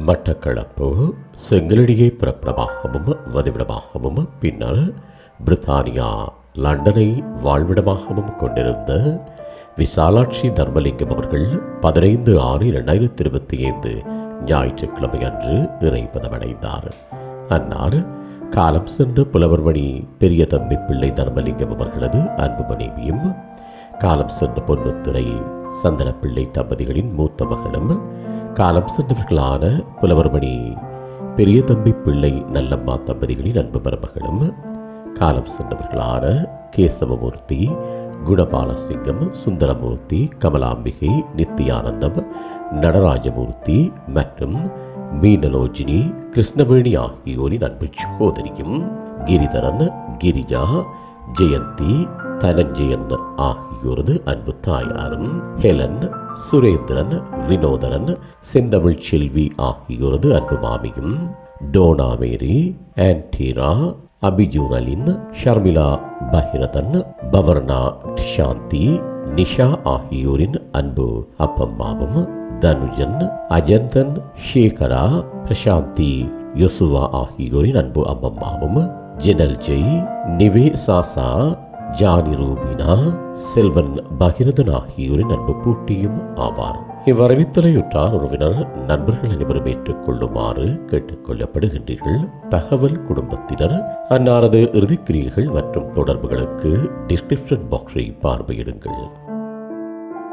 மட்டக்களப்பு செங்கலடியை பிறப்பிடமாகவும் வதிவிடமாகவும் பின்னர் பிரித்தானியா லண்டனை வாழ்விடமாகவும் கொண்டிருந்த விசாலாட்சி தர்மலிங்கம் அவர்கள் பதினைந்து ஆறு இரண்டாயிரத்தி இருபத்தி ஐந்து ஞாயிற்றுக்கிழமை அன்று இறைப்பதமடைந்தார் அன்னார் காலம் சென்று புலவர்மணி பெரிய தம்பி பிள்ளை தர்மலிங்கம் அவர்களது அன்பு மனைவியும் காலம் சென்ற பொன்னுத்துறை சந்தனப்பிள்ளை தம்பதிகளின் மூத்த மகனும் காலம் சென்றவர்களான புலவர்மணி பெரிய தம்பி பிள்ளை நல்லம்மா தம்பதிகளின் அன்பு மருமகளும் காலம் சென்றவர்களான கேசவமூர்த்தி குணபாலசிங்கம் சுந்தரமூர்த்தி கமலாம்பிகை நித்தியானந்தம் நடராஜமூர்த்தி மற்றும் மீனலோஜினி கிருஷ்ணவேணி ஆகியோரின் அன்பு சகோதரியும் கிரிதரன் கிரிஜா ஜெயந்தி தனஞ்சயன் ஆகியோரது அன்பு தாயாரும் ஹெலன் சுரேந்திரன் வினோதரன் செந்தமிழ் செல்வி ஆகியோரது அன்பு மாமியும் டோனா மேரி ஆன்டீரா அபிஜூரலின் ஷர்மிளா பஹிரதன் பவர்ணா சாந்தி நிஷா ஆகியோரின் அன்பு அப்பம்மாவும் தனுஜன் அஜந்தன் ஷேகரா பிரசாந்தி யொசுவா ஆகியோரின் அன்பு அம்மம்மாவும் ஜெனல் ஜெய் நிவே சாசா ஜானி ரூபினா செல்வன் பகிரதன் ஆகியோரின் அன்பு பூட்டியும் ஆவார். இவ்வரவித்தலையுற்றார் உறவினர் நண்பர்கள் அனைவரும் ஏற்றுக்கொள்ளுமாறு கேட்டுக்கொள்ளப்படுகின்றீர்கள். தகவல் குடும்பத்தினர் அன்னாரது இறுதிக்கிரியைகள் மற்றும் தொடர்புகளுக்கு டிஸ்கிரிப்ஷன் பாக்ஸை பார்வையிடுங்கள்.